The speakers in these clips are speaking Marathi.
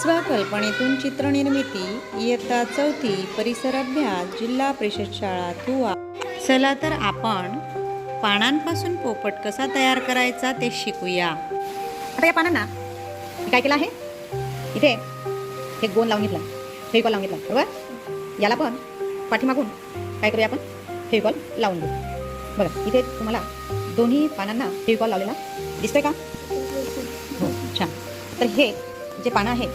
स्वकल्पनेतून चित्रनिर्मिती इयत्ता चौथी परिसर अभ्यास जिल्हा परिषद शाळा तुवा चला तर आपण पानांपासून पोपट कसा तयार करायचा ते शिकूया. आता या पानांना काय केलं आहे? इथे हे गोन लावून घेतला. फेविकॉल लावून घेतला बरोबर? याला पण पाठीमागून काय करूया आपण? फेविकॉल लावून घेऊ. बघा इथे तुम्हाला दोन्ही पानांना फेविकॉल लावलेला दिसतोय का? हो छान. तर हे जे पानं आहे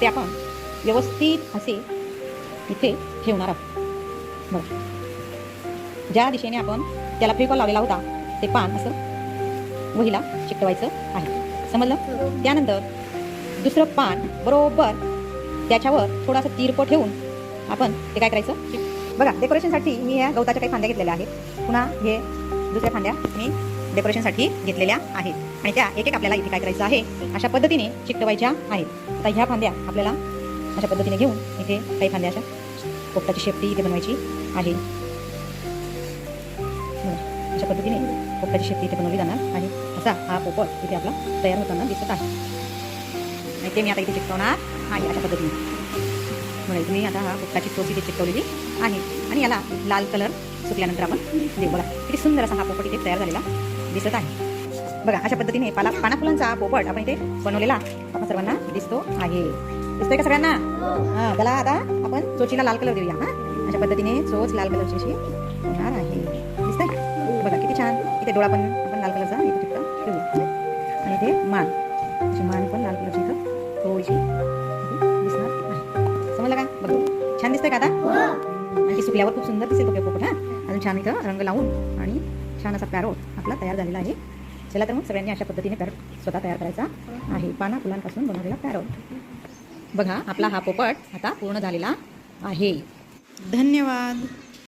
ते आपण व्यवस्थित असे इथे ठेवणार आहोत. बरं. ज्या दिशेने आपण त्याला फेविकॉल लावलेला होता ते पान असं वहीला चिकटवायचं आहे. समजलं? त्यानंतर दुसरं पान बरोबर त्याच्यावर थोडासा तिरपं ठेवून आपण ते काय करायचं? बघा डेकोरेशनसाठी मी या गवताच्या काही फांद्या घेतलेल्या आहेत. पुन्हा हे दुसऱ्या फांद्या मी डेकोरेशनसाठी घेतलेल्या आहेत. आणि त्या एक एक आपल्याला इथे काय करायचं आहे अशा पद्धतीने चिकटवायच्या आहेत. आता ह्या फांद्या आपल्याला अशा पद्धतीने घेऊन इथे काही फांद्या अशा पोपटाची शेपटी इथे बनवायची आहे. अशा पद्धतीने पोपटाची शेपटी इथे बनवली जाणार आहे. असा हा पोपट इथे आपला तयार होताना दिसत आहे. आणि ते मी आता इथे चिकटवणार आहे अशा पद्धतीने. म्हणजे तुम्ही मी आता हा पोपटाची चोच इथे चिकटवलेली आहे. आणि याला लाल कलर सुकल्यानंतर आपण देऊ. बघा किती सुंदर असा हा पोपट इथे तयार झालेला दिसत आहे. बघा अशा पद्धतीने पाला पाना फुलांचा पोपट आपण इथे बनवलेला आपण सर्वांना दिसतो आहे. दिसतोय का सगळ्यांना? हां त्याला आता आपण चोचीला लाल कलर देऊया हां. अशा पद्धतीने चोच लाल कलरची अशी होणार आहे. दिसतंय बघा किती छान. इथे डोळा पण आपण लाल कलरचा इथे चिकटा ठेवू. आणि इथे मान. अशी मान पण लाल कलरची इथं थोडीशी दिसणार आहे. समजलं का? बघ. छान दिसतंय का आता? आणि सुकल्यावर खूप सुंदर दिसेल तो पोपट हां. अजून छान इथं रंग लावून आणि छान असा पॅरोट आपला तयार झालेला आहे. चला तर मग सगळ्यांनी अशा पद्धतीने पॅरोट स्वतः तयार करायचा आहे. पाना फुलांपासून बनवलेला पॅरोट बघा आपला हा पोपट आता पूर्ण झालेला आहे. धन्यवाद.